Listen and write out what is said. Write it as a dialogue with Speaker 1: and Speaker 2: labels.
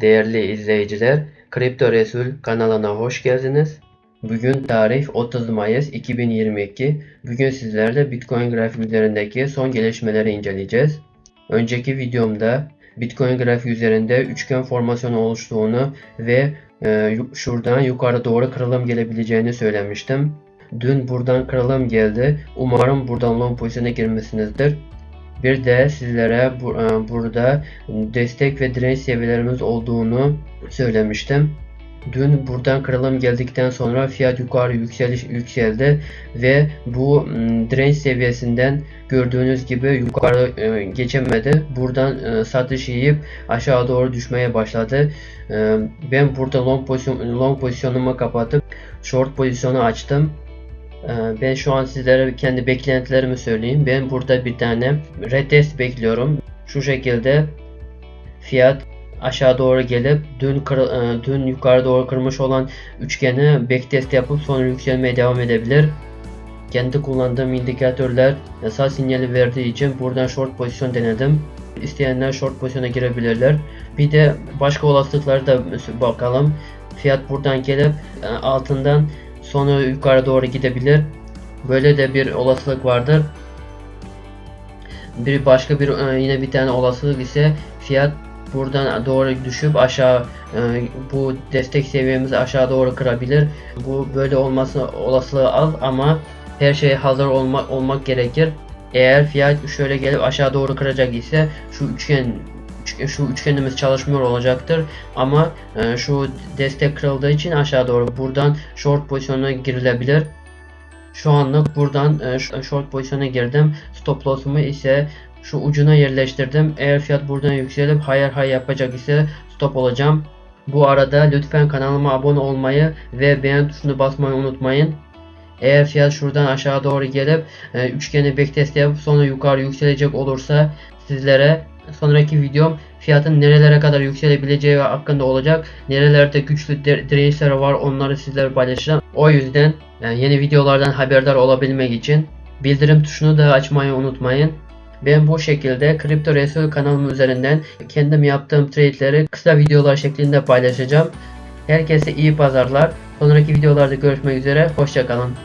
Speaker 1: Değerli izleyiciler, Kripto Resul kanalına hoş geldiniz. Bugün tarih 30 Mayıs 2022. Bugün sizlerle Bitcoin grafiği üzerindeki son gelişmeleri inceleyeceğiz. Önceki videomda Bitcoin grafiği üzerinde üçgen formasyonu oluştuğunu ve e, şuradan yukarı doğru kırılım gelebileceğini söylemiştim. Dün buradan kırılım geldi. Umarım buradan long pozisyona girmesinizdir. Bir de sizlere bu- e, burada destek ve direnç seviyelerimiz olduğunu söylemiştim. Dün buradan kırılım geldikten sonra fiyat yukarı yükseliş yükseldi ve bu direnç seviyesinden gördüğünüz gibi yukarı e, geçemedi. Buradan e, satış yiyip aşağı doğru düşmeye başladı. E, ben burada long pozisyon long pozisyonumu kapatıp short pozisyonu açtım. Ee, Ben şu an sizlere kendi beklentilerimi söyleyeyim. Ben burada bir tane retest bekliyorum. Şu şekilde fiyat aşağı doğru gelip dün kır- e, dün yukarı doğru kırmış olan üçgeni backtest yapıp sonra yükselmeye devam edebilir. Kendi kullandığım indikatörler yasal sinyali verdiği için buradan short pozisyon denedim. İsteyenler short pozisyona girebilirler. Bir de başka olasılıklara da bakalım. Fiyat buradan gelip e, altından sonra yukarı doğru gidebilir. Böyle de bir olasılık vardır. Bir başka bir e, yine bir tane olasılık ise fiyat buradan doğru düşüp aşağı e, bu destek seviyemizi aşağı doğru kırabilir. Bu böyle olması olasılığı az ama her şey hazır olmak olmak gerekir. Eğer fiyat şöyle gelip aşağı doğru kıracak ise şu üçgen üç- şu üçgenimiz çalışmıyor olacaktır ama e, şu destek kırıldığı için aşağı doğru buradan short pozisyona girilebilir. Şu anlık buradan e, sh- short pozisyona girdim. Stop loss'umu ise şu ucuna yerleştirdim. Eğer fiyat buradan yükselip hayır hayır yapacak ise stop olacağım. Bu arada lütfen kanalıma abone olmayı ve beğen tuşunu basmayı unutmayın. Eğer fiyat şuradan aşağı doğru gelip e, üçgeni backtest yapıp sonra yukarı yükselecek olursa sizlere sonraki videom fiyatın nerelere kadar yükselebileceği hakkında olacak. Nerelerde güçlü dir- dirençler var onları sizlere paylaşacağım. O yüzden yani yeni videolardan haberdar olabilmek için bildirim tuşunu da açmayı unutmayın. Ben bu şekilde Kripto Resul kanalım üzerinden kendim yaptığım trade'leri kısa videolar şeklinde paylaşacağım. Herkese iyi pazarlar. Sonraki videolarda görüşmek üzere. Hoşçakalın.